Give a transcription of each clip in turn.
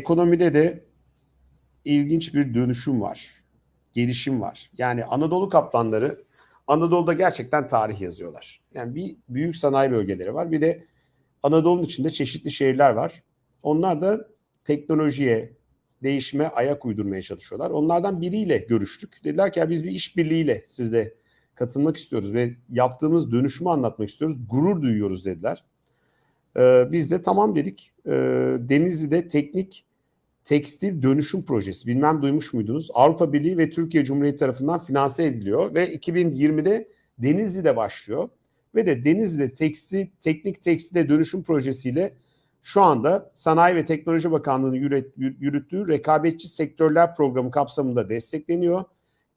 ekonomide de ilginç bir dönüşüm var. Gelişim var. Yani Anadolu kaplanları Anadolu'da gerçekten tarih yazıyorlar. Yani bir büyük sanayi bölgeleri var. Bir de Anadolu'nun içinde çeşitli şehirler var. Onlar da teknolojiye, değişime ayak uydurmaya çalışıyorlar. Onlardan biriyle görüştük. Dediler ki ya biz bir işbirliğiyle sizle katılmak istiyoruz ve yaptığımız dönüşümü anlatmak istiyoruz. Gurur duyuyoruz dediler. Ee, biz de tamam dedik. Ee, Denizli'de teknik tekstil dönüşüm projesi bilmem duymuş muydunuz? Avrupa Birliği ve Türkiye Cumhuriyeti tarafından finanse ediliyor ve 2020'de Denizli'de başlıyor. Ve de Denizli'de tekstil, teknik tekstilde dönüşüm projesiyle şu anda Sanayi ve Teknoloji Bakanlığı'nın yürüt- yürüttüğü rekabetçi sektörler programı kapsamında destekleniyor.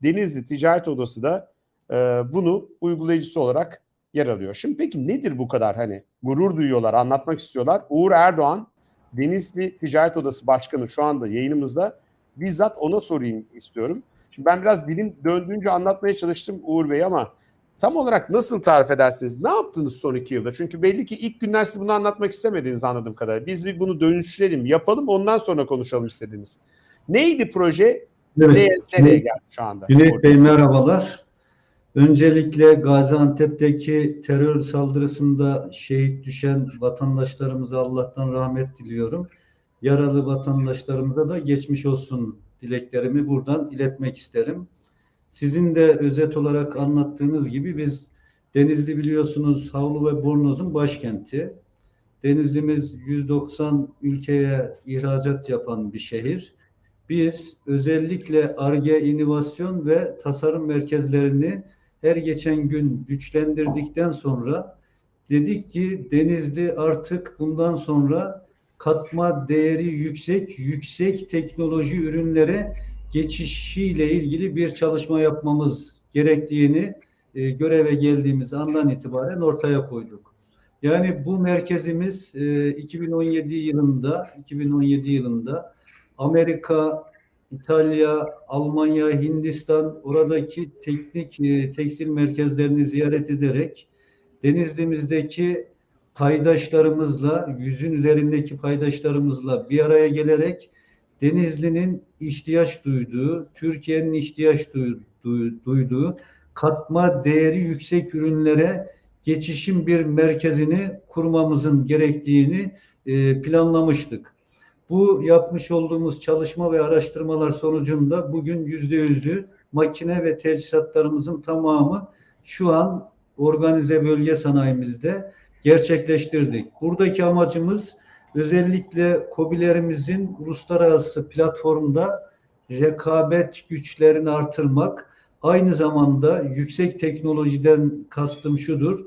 Denizli Ticaret Odası da e, bunu uygulayıcısı olarak yer alıyor. Şimdi peki nedir bu kadar hani gurur duyuyorlar, anlatmak istiyorlar? Uğur Erdoğan, Denizli Ticaret Odası Başkanı şu anda yayınımızda. Bizzat ona sorayım istiyorum. Şimdi ben biraz dilim döndüğünce anlatmaya çalıştım Uğur Bey ama tam olarak nasıl tarif edersiniz? Ne yaptınız son iki yılda? Çünkü belli ki ilk günler siz bunu anlatmak istemediğinizi anladığım kadarıyla. Biz bir bunu dönüştürelim, yapalım ondan sonra konuşalım istediniz. Neydi proje? Evet. Neye, nereye geldi şu anda? Cüneyt Bey merhabalar. Öncelikle Gaziantep'teki terör saldırısında şehit düşen vatandaşlarımıza Allah'tan rahmet diliyorum. Yaralı vatandaşlarımıza da geçmiş olsun dileklerimi buradan iletmek isterim. Sizin de özet olarak anlattığınız gibi biz Denizli biliyorsunuz havlu ve bornozun başkenti. Denizli'miz 190 ülkeye ihracat yapan bir şehir. Biz özellikle ARGE, inovasyon ve tasarım merkezlerini her geçen gün güçlendirdikten sonra dedik ki Denizli artık bundan sonra katma değeri yüksek, yüksek teknoloji ürünlere geçişiyle ilgili bir çalışma yapmamız gerektiğini e, göreve geldiğimiz andan itibaren ortaya koyduk. Yani bu merkezimiz e, 2017 yılında 2017 yılında Amerika, İtalya, Almanya, Hindistan oradaki teknik e, tekstil merkezlerini ziyaret ederek Denizli'mizdeki paydaşlarımızla, yüzün üzerindeki paydaşlarımızla bir araya gelerek Denizli'nin ihtiyaç duyduğu, Türkiye'nin ihtiyaç duyduğu, katma değeri yüksek ürünlere geçişin bir merkezini kurmamızın gerektiğini e, planlamıştık. Bu yapmış olduğumuz çalışma ve araştırmalar sonucunda bugün yüzde yüzü makine ve teçhizatlarımızın tamamı şu an organize bölge sanayimizde gerçekleştirdik. Buradaki amacımız özellikle KOBİ'lerimizin uluslararası platformda rekabet güçlerini artırmak. Aynı zamanda yüksek teknolojiden kastım şudur.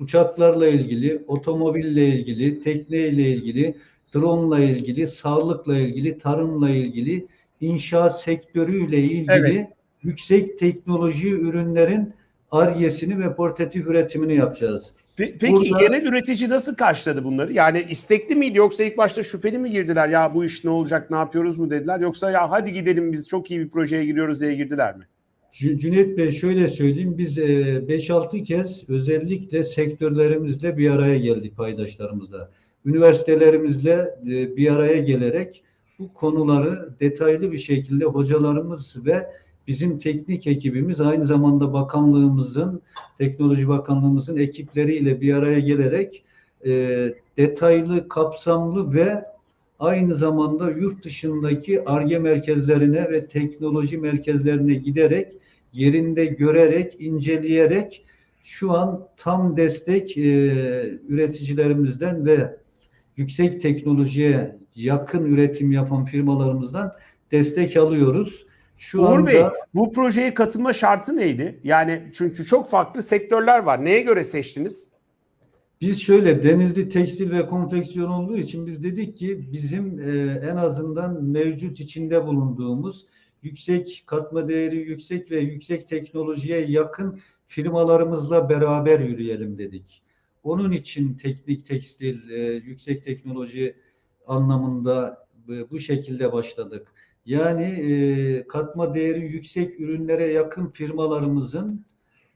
Uçaklarla ilgili, otomobille ilgili, tekneyle ilgili, drone ile ilgili, sağlıkla ilgili, tarımla ilgili, inşaat sektörüyle ilgili Evet. yüksek teknoloji ürünlerin aryesini ve portatif üretimini yapacağız. Pe- Peki Burada- genel üretici nasıl karşıladı bunları? Yani istekli miydi yoksa ilk başta şüpheli mi girdiler? Ya bu iş ne olacak, ne yapıyoruz mu dediler? Yoksa ya hadi gidelim biz çok iyi bir projeye giriyoruz diye girdiler mi? Cü- Cüneyt Bey şöyle söyleyeyim biz e, 5-6 kez özellikle sektörlerimizle bir araya geldik paydaşlarımızla. Üniversitelerimizle e, bir araya gelerek bu konuları detaylı bir şekilde hocalarımız ve bizim teknik ekibimiz aynı zamanda bakanlığımızın, Teknoloji Bakanlığımızın ekipleriyle bir araya gelerek e, detaylı, kapsamlı ve aynı zamanda yurt dışındaki ARGE merkezlerine ve teknoloji merkezlerine giderek yerinde görerek, inceleyerek şu an tam destek e, üreticilerimizden ve yüksek teknolojiye yakın üretim yapan firmalarımızdan destek alıyoruz. Şu Uğur anda Bey bu projeye katılma şartı neydi? Yani çünkü çok farklı sektörler var. Neye göre seçtiniz? Biz şöyle Denizli tekstil ve konfeksiyon olduğu için biz dedik ki bizim e, en azından mevcut içinde bulunduğumuz yüksek katma değeri yüksek ve yüksek teknolojiye yakın firmalarımızla beraber yürüyelim dedik. Onun için teknik tekstil, e, yüksek teknoloji anlamında e, bu şekilde başladık. Yani e, katma değeri yüksek ürünlere yakın firmalarımızın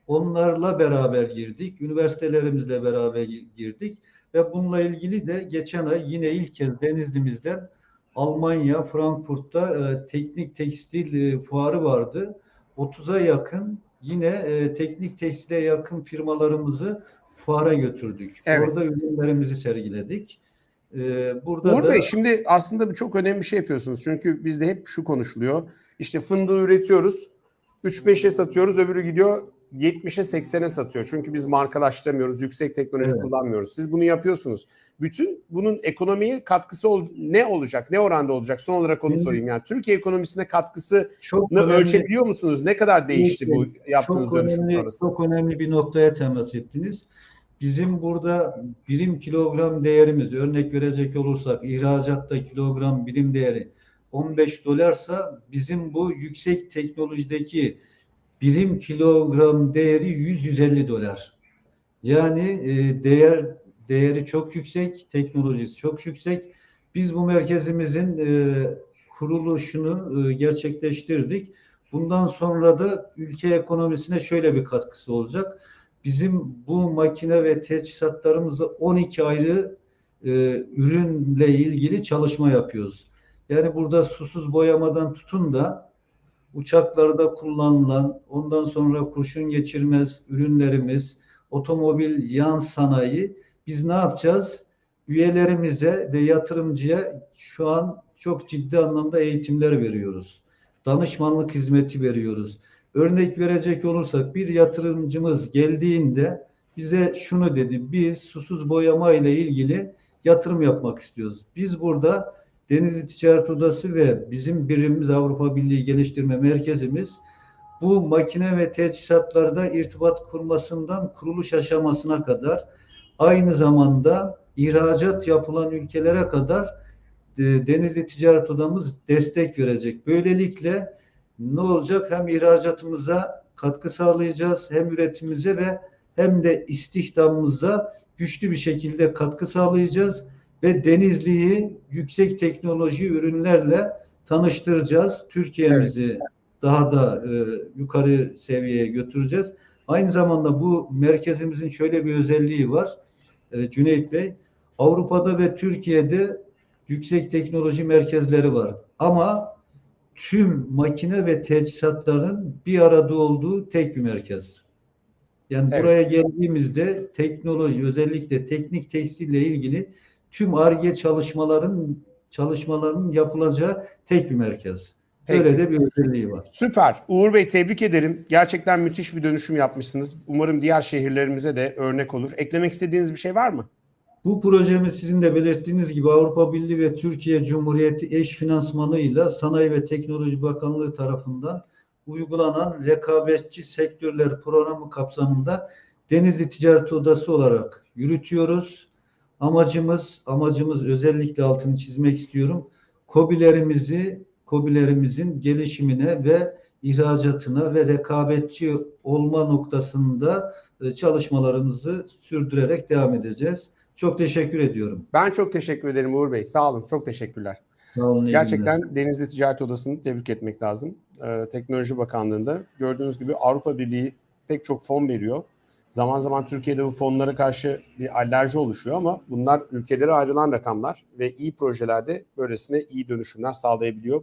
Onlarla beraber girdik. Üniversitelerimizle beraber girdik. Ve bununla ilgili de geçen ay yine ilk kez Denizli'mizden Almanya, Frankfurt'ta e, teknik tekstil e, fuarı vardı. 30'a yakın yine e, teknik tekstile yakın firmalarımızı fuara götürdük. Evet. Orada ürünlerimizi sergiledik. E, burada Uğur da Bey şimdi aslında bir çok önemli bir şey yapıyorsunuz. Çünkü bizde hep şu konuşuluyor. İşte fındığı üretiyoruz. 3-5'e satıyoruz öbürü gidiyor 70'e 80'e satıyor. Çünkü biz markalaştıramıyoruz, yüksek teknoloji Evet. kullanmıyoruz. Siz bunu yapıyorsunuz. Bütün bunun ekonomiye katkısı ol- ne olacak? Ne oranda olacak? Son olarak onu Şimdi- sorayım. Yani Türkiye ekonomisine katkısını çok önemli- ölçebiliyor musunuz? Ne kadar değişti bu yaptığınız çok önemli, sonrası? çok önemli bir noktaya temas ettiniz. Bizim burada birim kilogram değerimiz örnek verecek olursak ihracatta kilogram birim değeri 15 dolarsa bizim bu yüksek teknolojideki birim kilogram değeri 100-150 dolar. Yani e, değer değeri çok yüksek, teknolojisi çok yüksek. Biz bu merkezimizin e, kuruluşunu e, gerçekleştirdik. Bundan sonra da ülke ekonomisine şöyle bir katkısı olacak. Bizim bu makine ve teçhizatlarımızda 12 ayrı e, ürünle ilgili çalışma yapıyoruz. Yani burada susuz boyamadan tutun da uçaklarda kullanılan, ondan sonra kurşun geçirmez ürünlerimiz, otomobil yan sanayi biz ne yapacağız? Üyelerimize ve yatırımcıya şu an çok ciddi anlamda eğitimler veriyoruz. Danışmanlık hizmeti veriyoruz. Örnek verecek olursak bir yatırımcımız geldiğinde bize şunu dedi. Biz susuz boyama ile ilgili yatırım yapmak istiyoruz. Biz burada Denizli Ticaret Odası ve bizim birimimiz Avrupa Birliği Geliştirme Merkezimiz bu makine ve teçhizatlarda irtibat kurmasından kuruluş aşamasına kadar aynı zamanda ihracat yapılan ülkelere kadar e, Denizli Ticaret Odamız destek verecek. Böylelikle ne olacak? Hem ihracatımıza katkı sağlayacağız, hem üretimimize ve hem de istihdamımıza güçlü bir şekilde katkı sağlayacağız ve Denizli'yi yüksek teknoloji ürünlerle tanıştıracağız. Türkiye'mizi daha da e, yukarı seviyeye götüreceğiz. Aynı zamanda bu merkezimizin şöyle bir özelliği var. E, Cüneyt Bey, Avrupa'da ve Türkiye'de yüksek teknoloji merkezleri var. Ama tüm makine ve teçhizatların bir arada olduğu tek bir merkez. Yani Evet. buraya geldiğimizde teknoloji özellikle teknik tekstille ilgili tüm ARGE çalışmaların çalışmalarının yapılacağı tek bir merkez. Peki. Böyle de bir özelliği var. Süper. Uğur Bey tebrik ederim. Gerçekten müthiş bir dönüşüm yapmışsınız. Umarım diğer şehirlerimize de örnek olur. Eklemek istediğiniz bir şey var mı? Bu projemiz sizin de belirttiğiniz gibi Avrupa Birliği ve Türkiye Cumhuriyeti eş finansmanıyla Sanayi ve Teknoloji Bakanlığı tarafından uygulanan rekabetçi sektörler programı kapsamında Denizli Ticaret Odası olarak yürütüyoruz. Amacımız, amacımız özellikle altını çizmek istiyorum. KOBİ'lerimizi, KOBİ'lerimizin gelişimine ve ihracatına ve rekabetçi olma noktasında e, çalışmalarımızı sürdürerek devam edeceğiz. Çok teşekkür ediyorum. Ben çok teşekkür ederim Uğur Bey. Sağ olun. Çok teşekkürler. Sağ olun, günler. Gerçekten Denizli Ticaret Odası'nı tebrik etmek lazım. Ee, Teknoloji Bakanlığı'nda gördüğünüz gibi Avrupa Birliği pek çok fon veriyor. Zaman zaman Türkiye'de bu fonlara karşı bir alerji oluşuyor ama bunlar ülkelere ayrılan rakamlar ve iyi projelerde böylesine iyi dönüşümler sağlayabiliyor.